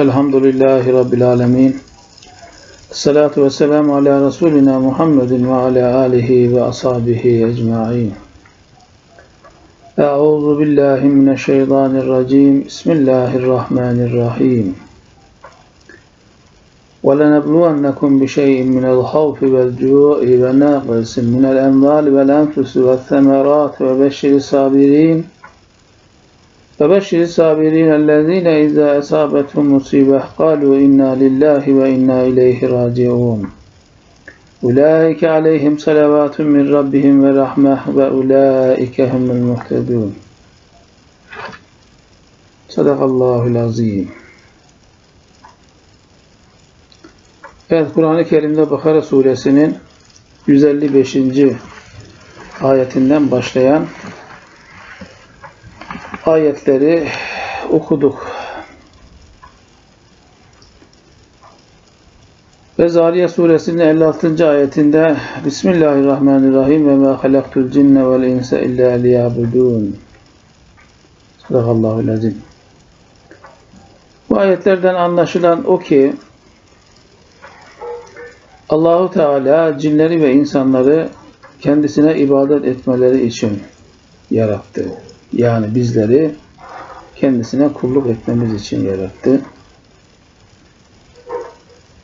Elhamdülillahi Rabbil Alemin. Salatu ve selamu ala Resulina Muhammedin ve ala alihi ve ashabihi ecma'in. Euzu billahi mineşşeytanirracim. Bismillahirrahmanirrahim. وَلَنَبْلُوَنَّكُمْ بِشَيْءٍ مِنَ الْخَوْفِ وَالْجُوعِ وَنَقْصٍ مِنَ الْأَمْوَالِ وَالْأَنْفُسِ وَالثَّمَرَاتِ وَبَشِّرِ الصَّابِرِينَ وبشر الصابرين الذين إذا أصابتهم مصيبة قالوا إنا لله وإنا إليه راجعون أولئك عليهم صلوات من ربهم ورحمة وأولئك هم المهتدون صدق الله العظيم Evet Kur'an-ı Kerim'de Bakara suresinin 155. ayetinden başlayan ayetleri okuduk. Ve Zariye suresinin 56. ayetinde Bismillahirrahmanirrahim ve ma halaktul cinne vel insa illa liyabudun. Sadakallahu lazim. Bu ayetlerden anlaşılan o ki Allahu Teala cinleri ve insanları kendisine ibadet etmeleri için yarattı. Yani bizleri kendisine kulluk etmemiz için yarattı.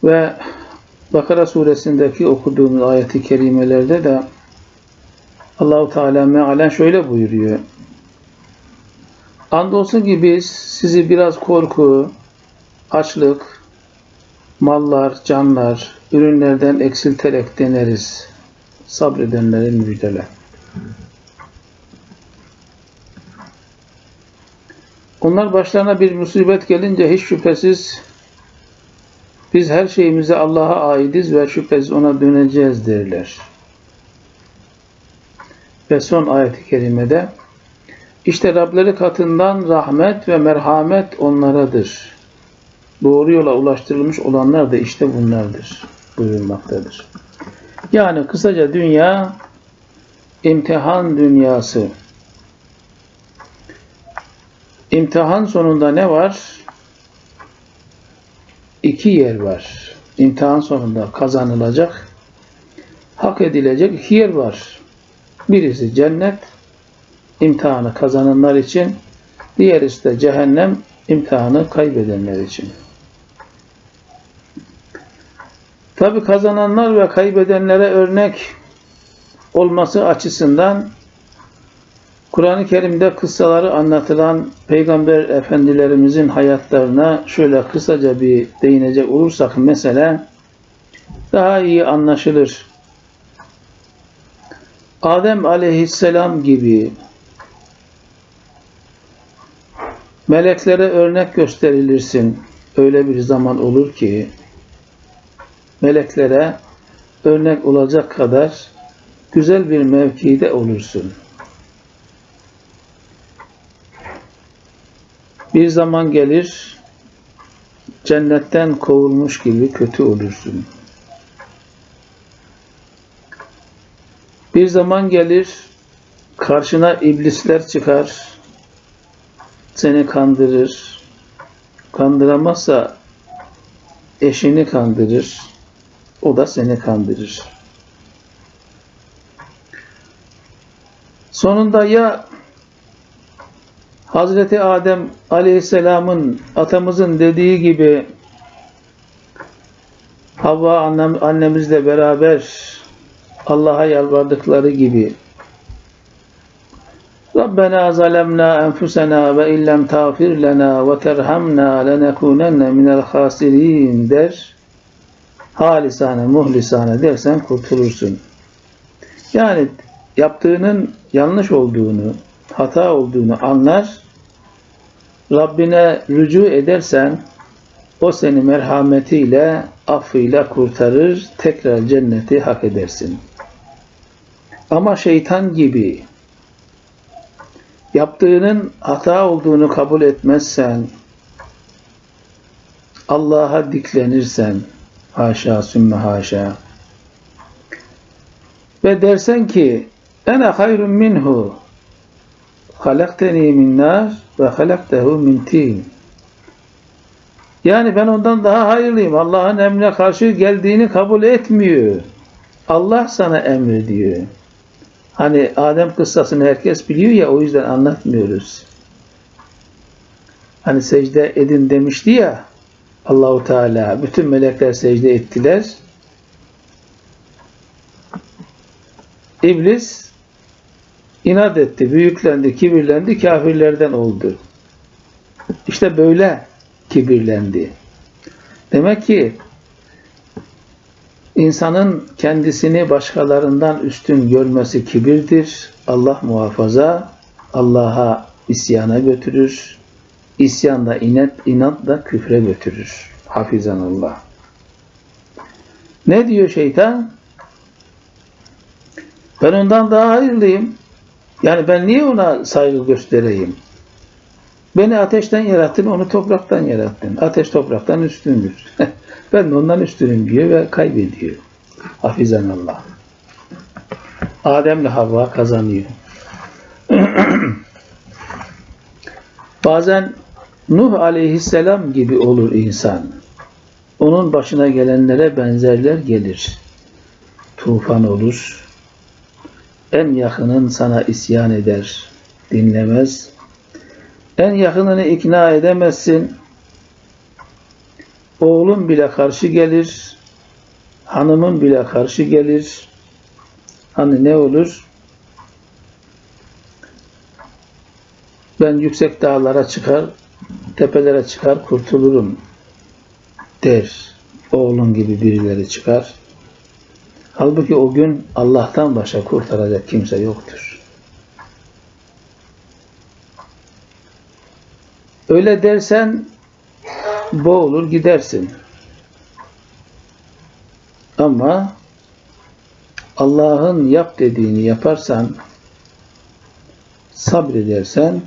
Ve Bakara suresindeki okuduğumuz ayeti kerimelerde de Allahu Teala mealen şöyle buyuruyor. Andolsun ki biz sizi biraz korku, açlık, mallar, canlar, ürünlerden eksilterek deneriz. Sabredenlere müjdele. Onlar başlarına bir musibet gelince hiç şüphesiz biz her şeyimize Allah'a aidiz ve şüphesiz ona döneceğiz derler. Ve son ayet-i kerimede işte Rableri katından rahmet ve merhamet onlaradır. Doğru yola ulaştırılmış olanlar da işte bunlardır buyurmaktadır. Yani kısaca dünya imtihan dünyası. İmtihan sonunda ne var? İki yer var. İmtihan sonunda kazanılacak, hak edilecek iki yer var. Birisi cennet, imtihanı kazananlar için, diğerisi de cehennem, imtihanı kaybedenler için. Tabi kazananlar ve kaybedenlere örnek olması açısından Kur'an-ı Kerim'de kıssaları anlatılan Peygamber Efendilerimizin hayatlarına şöyle kısaca bir değinecek olursak mesela daha iyi anlaşılır. Adem aleyhisselam gibi meleklere örnek gösterilirsin. Öyle bir zaman olur ki meleklere örnek olacak kadar güzel bir mevkide olursun. Bir zaman gelir cennetten kovulmuş gibi kötü olursun. Bir zaman gelir karşına iblisler çıkar seni kandırır. Kandıramazsa eşini kandırır. O da seni kandırır. Sonunda ya Hazreti Adem Aleyhisselam'ın atamızın dediği gibi Havva annem, annemizle beraber Allah'a yalvardıkları gibi Rabbena zalemna enfusena ve illem tağfir lena ve terhamna lenekunenne minel hasirin der. Halisane, muhlisane dersen kurtulursun. Yani yaptığının yanlış olduğunu, hata olduğunu anlar, Rabbine rücu edersen o seni merhametiyle, affıyla kurtarır, tekrar cenneti hak edersin. Ama şeytan gibi yaptığının hata olduğunu kabul etmezsen, Allah'a diklenirsen, haşa sümme haşa, ve dersen ki, ene hayrun minhu, halakteni min nar ve halaktehu min tin. Yani ben ondan daha hayırlıyım. Allah'ın emrine karşı geldiğini kabul etmiyor. Allah sana emrediyor. Hani Adem kıssasını herkes biliyor ya o yüzden anlatmıyoruz. Hani secde edin demişti ya Allahu Teala bütün melekler secde ettiler. İblis inat etti, büyüklendi, kibirlendi, kafirlerden oldu. İşte böyle kibirlendi. Demek ki insanın kendisini başkalarından üstün görmesi kibirdir. Allah muhafaza, Allah'a isyana götürür. İsyan da inat, inat da küfre götürür. Hafizanallah. Ne diyor şeytan? Ben ondan daha hayırlıyım. Yani ben niye ona saygı göstereyim? Beni ateşten yarattın, onu topraktan yarattın. Ateş topraktan üstündür. ben de ondan üstünüm diyor ve kaybediyor. Hafizanallah. Adem'le Havva kazanıyor. Bazen Nuh aleyhisselam gibi olur insan. Onun başına gelenlere benzerler gelir. Tufan olur. En yakının sana isyan eder. Dinlemez. En yakınını ikna edemezsin. Oğlun bile karşı gelir. Hanımın bile karşı gelir. Hani ne olur? Ben yüksek dağlara çıkar, tepelere çıkar, kurtulurum der. Oğlun gibi birileri çıkar. Halbuki o gün Allah'tan başka kurtaracak kimse yoktur. Öyle dersen boğulur gidersin. Ama Allah'ın yap dediğini yaparsan, sabredersen,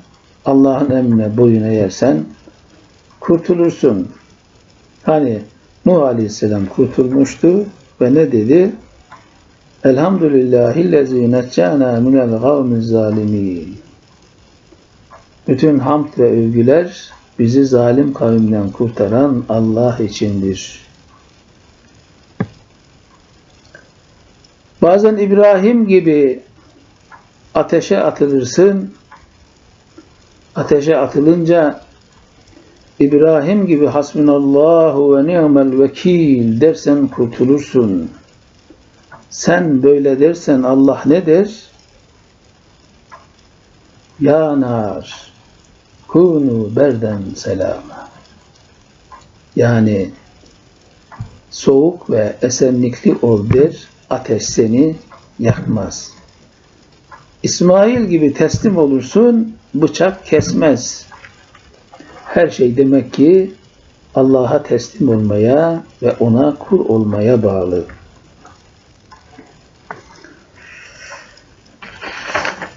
Allah'ın emrine boyun eğersen kurtulursun. Hani Nuh Aleyhisselam kurtulmuştu ve ne dedi? Elhamdülillahillezî neccâna minel gavmiz zalimin. Bütün hamd ve övgüler bizi zalim kavimden kurtaran Allah içindir. Bazen İbrahim gibi ateşe atılırsın. Ateşe atılınca İbrahim gibi hasbunallahu ve ni'mel vekil dersen kurtulursun. Sen böyle dersen Allah ne der? Ya nar kunu berden selama. Yani soğuk ve esenlikli ol der, ateş seni yakmaz. İsmail gibi teslim olursun, bıçak kesmez. Her şey demek ki Allah'a teslim olmaya ve ona kul olmaya bağlı.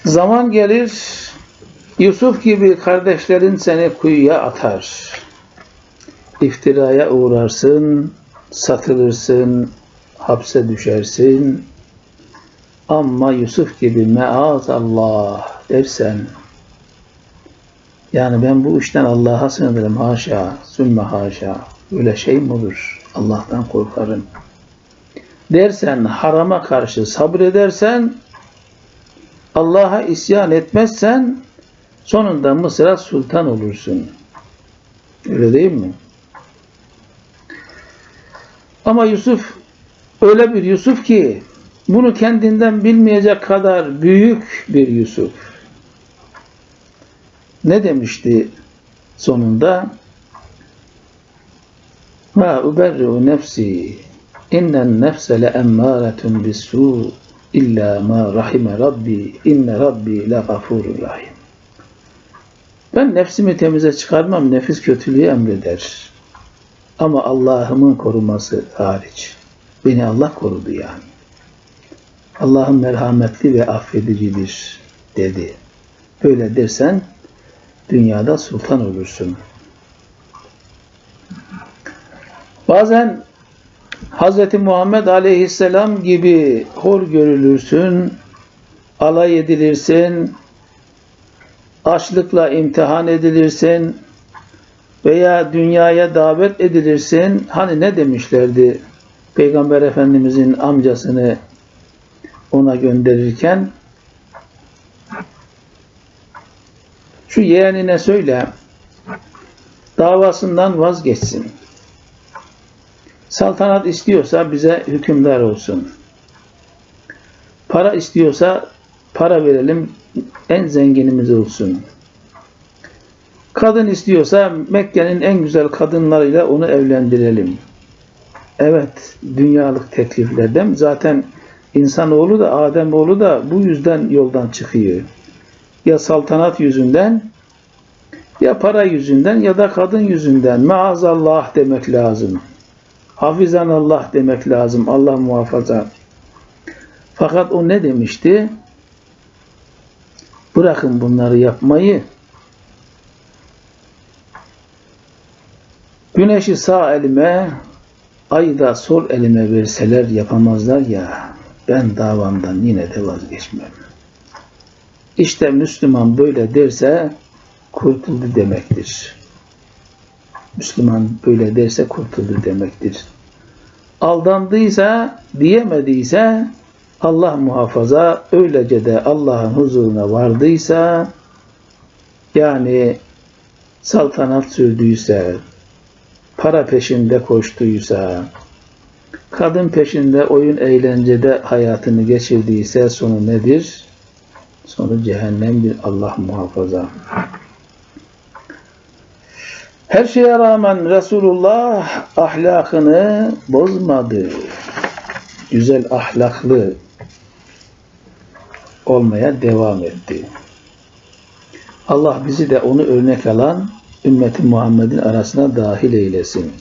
Zaman gelir, Yusuf gibi kardeşlerin seni kuyuya atar. İftiraya uğrarsın, satılırsın, hapse düşersin. Ama Yusuf gibi meazallah dersen, yani ben bu işten Allah'a sığınırım haşa, sümme haşa, öyle şey mi olur? Allah'tan korkarım. Dersen, harama karşı sabredersen, Allah'a isyan etmezsen, sonunda Mısır'a sultan olursun. Öyle değil mi? Ama Yusuf öyle bir Yusuf ki bunu kendinden bilmeyecek kadar büyük bir Yusuf. Ne demişti sonunda? Ma uberri'u nefsi innen nefse le emmâretun bisû illa ma rahime rabbi inne rabbi le gafurur rahim. Ben nefsimi temize çıkarmam, nefis kötülüğü emreder. Ama Allah'ımın koruması hariç. Beni Allah korudu yani. Allah'ın merhametli ve affedicidir dedi. Böyle dersen dünyada sultan olursun. Bazen Hz. Muhammed Aleyhisselam gibi hor görülürsün, alay edilirsin, açlıkla imtihan edilirsin, veya dünyaya davet edilirsin. Hani ne demişlerdi Peygamber Efendimizin amcasını ona gönderirken şu yeğenine söyle davasından vazgeçsin. Saltanat istiyorsa bize hükümdar olsun. Para istiyorsa para verelim en zenginimiz olsun. Kadın istiyorsa Mekke'nin en güzel kadınlarıyla onu evlendirelim. Evet, dünyalık tekliflerden zaten insanoğlu da Ademoğlu da bu yüzden yoldan çıkıyor. Ya saltanat yüzünden ya para yüzünden ya da kadın yüzünden maazallah demek lazım. Hafizan Allah demek lazım. Allah muhafaza. Fakat o ne demişti? Bırakın bunları yapmayı. Güneşi sağ elime, ayı da sol elime verseler yapamazlar ya, ben davamdan yine de vazgeçmem. İşte Müslüman böyle derse kurtuldu demektir. Müslüman böyle derse kurtuldu demektir. Aldandıysa, diyemediyse Allah muhafaza öylece de Allah'ın huzuruna vardıysa yani saltanat sürdüyse, para peşinde koştuysa, kadın peşinde oyun eğlencede hayatını geçirdiyse sonu nedir? Sonu cehennemdir Allah muhafaza. Her şeye rağmen Resulullah ahlakını bozmadı. Güzel ahlaklı olmaya devam etti. Allah bizi de onu örnek alan ümmeti Muhammed'in arasına dahil eylesin.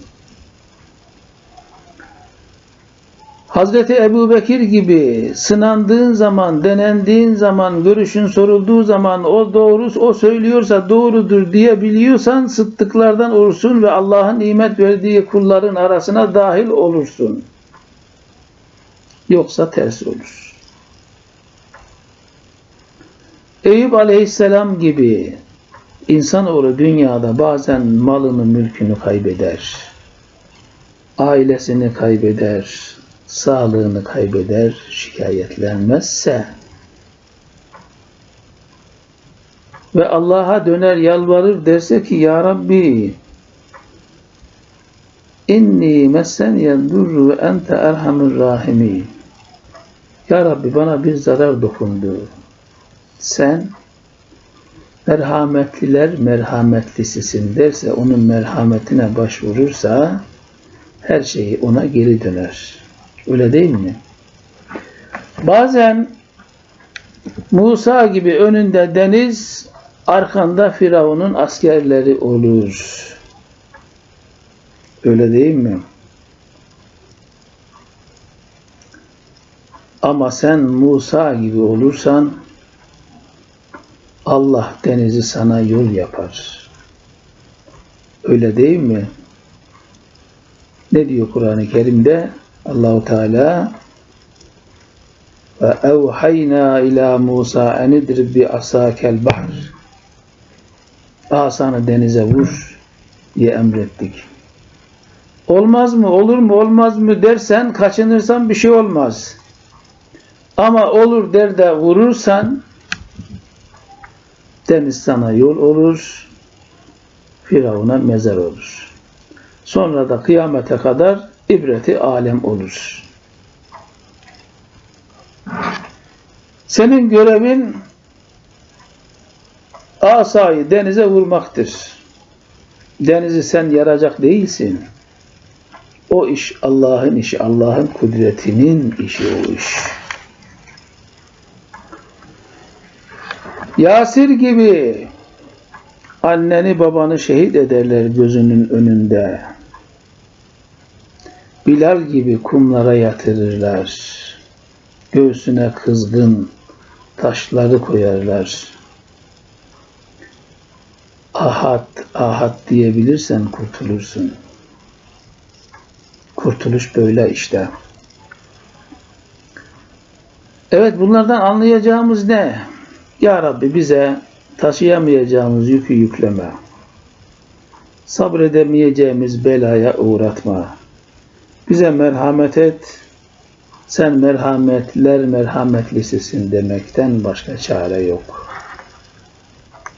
Hazreti Ebu Bekir gibi sınandığın zaman, denendiğin zaman, görüşün sorulduğu zaman o doğru, o söylüyorsa doğrudur diyebiliyorsan sıddıklardan olursun ve Allah'ın nimet verdiği kulların arasına dahil olursun. Yoksa ters olur. Eyüp Aleyhisselam gibi insanoğlu dünyada bazen malını, mülkünü kaybeder. Ailesini kaybeder, sağlığını kaybeder, şikayetlenmezse ve Allah'a döner yalvarır derse ki Ya Rabbi inni messeniyen durru ve ente erhamur rahimi Ya Rabbi bana bir zarar dokundu. Sen merhametliler merhametlisisin derse onun merhametine başvurursa her şeyi ona geri döner. Öyle değil mi? Bazen Musa gibi önünde deniz, arkanda Firavun'un askerleri olur. Öyle değil mi? Ama sen Musa gibi olursan Allah denizi sana yol yapar. Öyle değil mi? Ne diyor Kur'an-ı Kerim'de? Allahu Teala ve evhayna ila Musa en idrib bi asakel bahr asanı denize vur diye emrettik. Olmaz mı, olur mu, olmaz mı dersen, kaçınırsan bir şey olmaz. Ama olur der de vurursan deniz sana yol olur, Firavun'a mezar olur. Sonra da kıyamete kadar ibreti alem olur. Senin görevin asayı denize vurmaktır. Denizi sen yaracak değilsin. O iş Allah'ın işi, Allah'ın kudretinin işi o iş. Yasir gibi anneni babanı şehit ederler gözünün önünde. Bilal gibi kumlara yatırırlar. Göğsüne kızgın taşları koyarlar. Ahad, ahad diyebilirsen kurtulursun. Kurtuluş böyle işte. Evet bunlardan anlayacağımız ne? Ya Rabbi bize taşıyamayacağımız yükü yükleme. sabredemeyeceğimiz belaya uğratma. Bize merhamet et, sen merhametler merhametlisisin demekten başka çare yok.